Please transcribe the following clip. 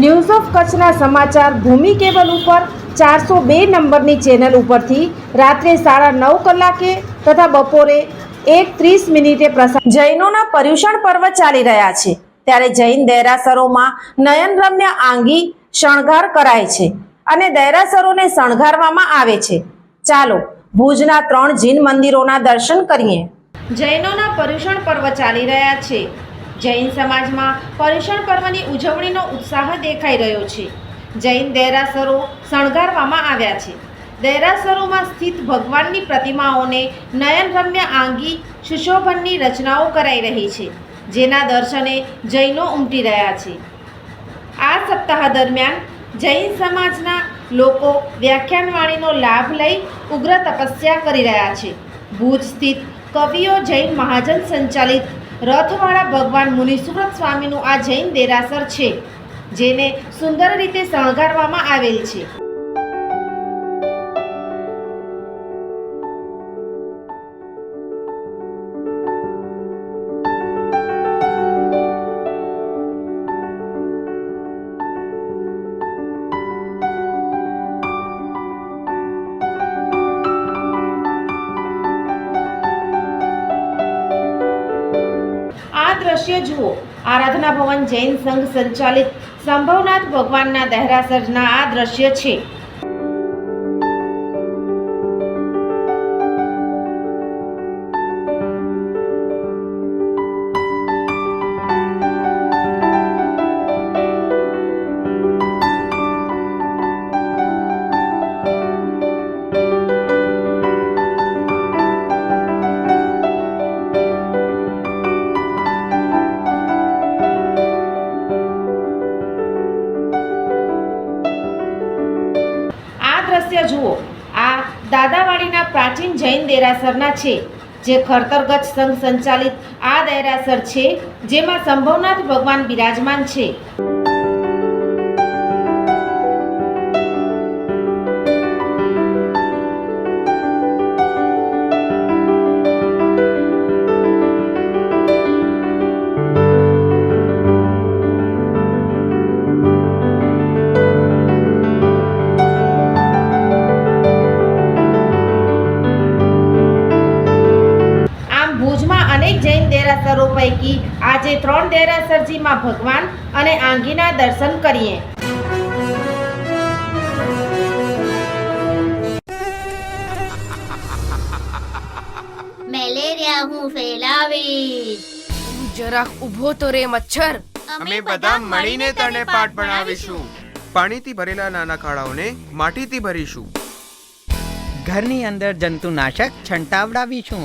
news of કચ્છના સમાચાર ભૂમિ cable ઉપર ચારસો બે નંબરની ચેનલ ઉપરથી રાત્રે સાડા નવ કલાકે તથા બપોરે એક ત્રીસ મિનિટે પ્રસાર જૈનોના પર્યુષણ પર્વ ચાલી રહ્યા છે. ત્યારે જૈન દેરાસરોમાં નયનરમ્ય આંગી શણગાર કરાય છે અને દેરાસરોને શણગારવામાં આવે છે. ચાલો ભુજના ત્રણ જૈન મંદિરોના દર્શન કરીએ. જૈનોના પર્યુષણ પર્વ ચાલી રહ્યા છે. જૈન સમાજમાં પર્યુષણ પર્વની ઉજવણીનો ઉત્સાહ દેખાઈ રહ્યો છે. જૈન દેરાસરો શણગારવામાં આવ્યા છે. દેરાસરોમાં સ્થિત ભગવાનની પ્રતિમાઓને નયનરમ્ય આંગી સુશોભનની રચનાઓ કરાઈ રહી છે, જેના દર્શને જૈનો ઉમટી રહ્યા છે. આ સપ્તાહ દરમિયાન જૈન સમાજના લોકો વ્યાખ્યાનવાણીનો લાભ લઈ ઉગ્ર તપસ્યા કરી રહ્યા છે. ભુજ સ્થિત કવિઓ જૈન મહાજન સંચાલિત રથવાળા ભગવાન મુનિસુવ્રત સ્વામીનું આ જૈન દેરાસર છે જેને સુંદર રીતે શણગારવામાં આવેલ છે. દ્રશ્ય જુઓ. આરાધના ભવન જૈન સંઘ સંચાલિત સંભવનાથ ભગવાનના દહેરાસરના આ દ્રશ્ય છે. દાદાવાડીના પ્રાચીન જૈન દેરાસરના છે, જે ખરતરગજ સંઘ સંચાલિત આ દેરાસર છે, જેમાં સંભવનાથ ભગવાન બિરાજમાન છે. જૈન દેરાસરો પૈકી આજે ત્રણ દેરાસરજીમાં ભગવાન અને આંગીના દર્શન કરીએ. મેલેરિયા હું ફેલાવીશ. જરાક ઊભો તો રે મચ્છર. અમે બધા મળીને તને પાઠ ભણાવીશું. પાણીથી ભરેલા નાના ખાડાઓને માટીથી ભરીશું. ઘરની અંદર જંતુનાશક છંટાવડાવીશું.